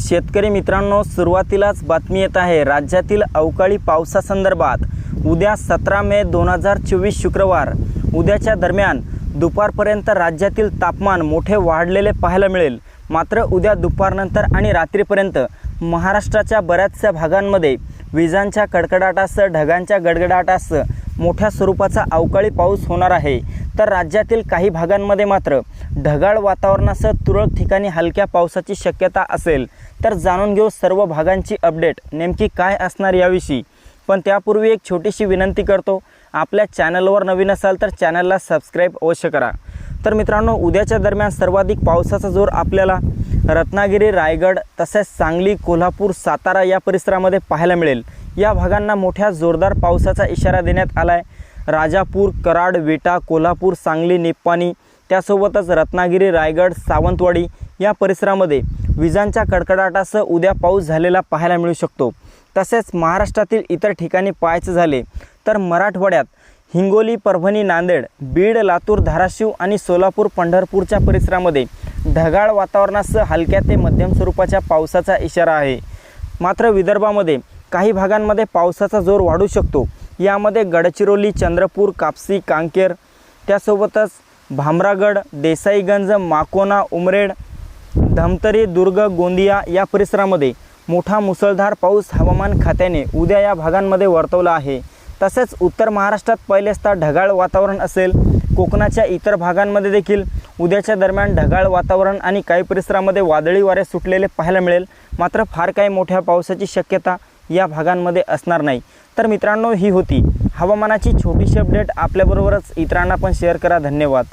शेतकरी मित्रांनो सुरुवातीलाच बातमी येत आहे राज्यातील अवकाळी पावसासंदर्भात उद्या सतरा मे दोन हजार चोवीस शुक्रवार. उद्याच्या दरम्यान दुपारपर्यंत राज्यातील तापमान मोठे वाढलेले पाहायला मिळेल. मात्र उद्या दुपारनंतर आणि रात्रीपर्यंत महाराष्ट्राच्या बऱ्याचशा भागांमध्ये विजांच्या कडकडाटासह ढगांच्या गडगडाटासह मोठ्या स्वरूपाचा अवकाळी पाऊस होणार आहे. तर राज्यातील काही भागांमध्ये मात्र ढगाळ वातावरणासह तुरळक ठिकाणी हलक्या पावसाची शक्यता असेल तर जाणून घेऊ सर्व भागांची अपडेट. नेमकी काय असणार याविषयी? पण त्यापूर्वी एक छोटीशी विनंती करतो. आपल्या चॅनलवर नवीन असाल तर चॅनलला सबस्क्राईब अवश्य करा. तर मित्रांनो उद्याच्या दरम्यान सर्वाधिक पावसाचा जोर आपल्याला रत्नागिरी रायगड तसेच सांगली कोल्हापूर सातारा या परिसरामध्ये पाहायला मिळेल. या भागांना मोठ्या जोरदार पावसाचा इशारा देण्यात आला आहे राजापूर कराड विटा कोल्हापूर सांगली निप्पाणी त्यासोबतच रत्नागिरी रायगड सावंतवाडी या परिसरामध्ये विजांच्या कडकडाटासह उद्या पाऊस झालेला पाहायला मिळू शकतो. तसेच महाराष्ट्रातील इतर ठिकाणी पाहायचे झाले तर मराठवाड्यात हिंगोली परभणी नांदेड बीड लातूर धाराशिव आणि सोलापूर पंढरपूरच्या परिसरामध्ये ढगाळ वातावरणासह हलक्या ते मध्यम स्वरूपाच्या पावसाचा इशारा आहे. मात्र विदर्भामध्ये काही भागांमध्ये पावसाचा जोर वाढू शकतो. यामध्ये गडचिरोली चंद्रपूर कापसी कांकेर त्यासोबतच भामरागड देसाईगंज माकोना उमरेड धमतरी दुर्ग गोंदिया या परिसरामध्ये मोठा मुसळधार पाऊस हवामान खात्याने उद्या या भागांमध्ये वर्तवला आहे. तसेच उत्तर महाराष्ट्रात पहिलेचदा ढगाळ वातावरण असेल कोकणाच्या इतर भागांमध्ये देखील उद्याच्या दरम्यान ढगाळ वातावरण आणि काही परिसरामध्ये वादळी वारे सुटलेले पाहायला मिळेल. मात्र फार काही मोठ्या पावसाची शक्यता या भागांमध्ये असणार नाही. तर मित्रांनो ही होती हवामानाची छोटीशी अपडेट आपल्याबरोबरच इतरांना पण शेअर करा. धन्यवाद.